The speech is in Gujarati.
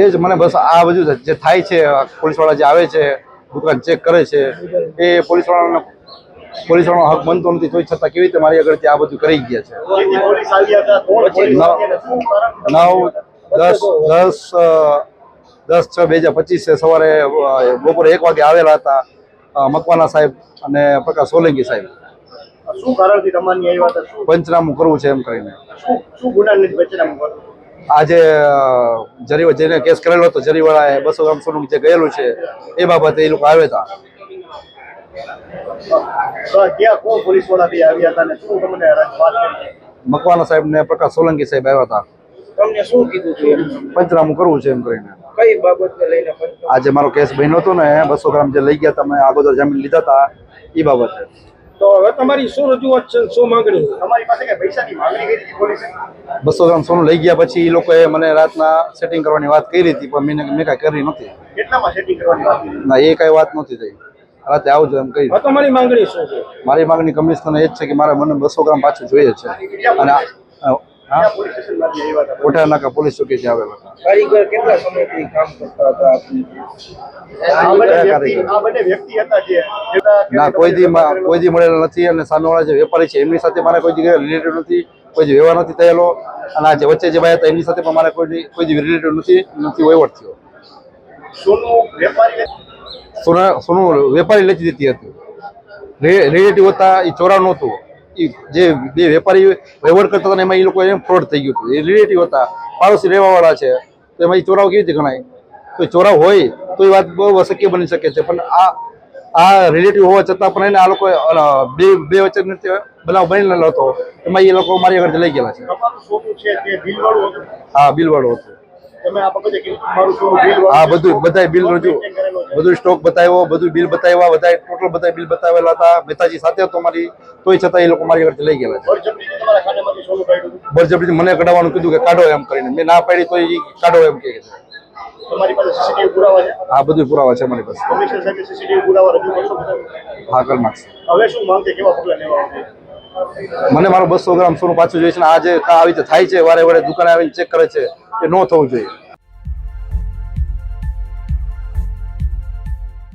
એ જ મને બસ આ બધું જે થાય છે પોલીસવાળા જે આવે છે દુકાન ચેક કરે છે એ પોલીસવાળાનો પોલીસવાળાનો હક બનતો નથી તોય છતાં કેવી રીતે મારી આગળથી આ બધું કરી ગયા છે? નવ દસ દસ દસ છ બે હજાર પચીસ સવારે બપોરે એક વાગે આવેલા હતા મકવાના સાહેબ અને પ્રકાશ સોલંકી સાહેબ. શું કારણથી તમારી પંચનામું કરવું છે એમ કરીને. શું ગુનાની વચનામું કરો આજે જરીવા જેને કેસ કરેલો હતો જરીવાળાએ બસો ગ્રામ સોનું જે ગયેલું છે એ બાબતે એ લોકો આવ્યા હતા. મકવાના સાહેબ ને પ્રકાશ સોલંકી સાહેબ આવ્યા હતા. તમને શું કીધું હતું પંચનામું કરવું છે એમ કરીને. કઈ બાબતને લઈને આજે મારો કેસ બન્યો હતો ને બસો ગ્રામ જે લઈ ગયા તમે આગોદર જામીન લીધા હતા એ બાબતે. તો હવે તમારી શું રજૂઆત છે? શું માંગણી? તમારી પાસે કઈ પૈસાની માંગણી કરી હતી પોલીસે? બસો ગ્રામ સોનું લઈ ગયા પછી એ લોકોએ મને રાતના સેટિંગ કરવાની વાત કરી હતી પણ મેં મેં કાંઈ કરી નથી કેટલામાં સેટિંગ કરવાની વાત ના એ કાંઈ વાત નથી થઈ. રાતે આવજો એમ કહી તમારી માંગણી શું છે? મારી માંગણી કમિશનર એ જ છે કે મારે મને બસો ગ્રામ પાછું જોઈએ છે. અને કોઠા નાકા પોલીસ ચોકીથી આવેલા કારીગર કેટલા સમયથી કામ કરતા હતા? આપની? આ બંને કયા વ્યક્તિ કારીગર? આ બંને વ્યક્તિ હતા જે જેના- ના કોઈ દી કોઈ દી મળેલા નથી અને સામેવાળા જે વેપારી છે એમની સાથે મારે કોઈ જગ્યાએ રિલેટેડ નથી કોઈ જે વ્યવહાર નથી થયેલો. અને આ જે વચ્ચે જે ભાઈ હતા એમની સાથે પણ મારે કોઈ કોઈ દી રિલેટેડ નથી નથી વહીવટ થયો. સોનું વેપારી સોના સોનું વેપારી લેતી દીધી હતી. રિલેટિવ હતા એ ચોરા નહોતું જે બે વેપારી વ્યવહાર કરતા હતા એમાં એ લોકો એમ ફ્રોડ થઈ ગયું હતું. એ રિલેટિવ હતા પાડોશી રહેવાવાળા છે તો એમાં એ ચોરાવ કેવી રીતે ગણાય? તો ચોરાવ હોય તો એ વાત બહુ અશક્ય બની શકે છે પણ આ આ રિલેટિવ હોવા છતાં પણ એને આ લોકો બે બે વચ્ચે બનાવ બનેલો હતો. એમાં એ લોકો મારી આગળ લઈ ગયેલા છે. હા બિલવાળો હતું. હા બધું બધાય બિલ રજૂ બધું સ્ટોક બતાવ્યો બધું બિલ બતાવ્યા બધા ટોટલ બધા બિલ બતાવેલા હતા. મહેતાજી સાથે હતો મારી. તોય છતાં એ લોકો મારી આગળથી લઈ ગયેલા છે. મને કઢાવવાનું કીધું કે કાઢો એમ કરીને. મેં ના પાડી તો એ કાઢો એમ કે હા તમારી પુરાવા છે? બધું પુરાવા છે મારી પાસે? હા કરી નાખશે. હવે શું કેવા પગલા લેવા મને મારો બસો ગ્રામ સોનું પાછું જોઈએ છે આ આજે આ આવી રીતે થાય છે વારે વારે દુકાને આવીને ચેક કરે છે એ ન થવું જોઈએ.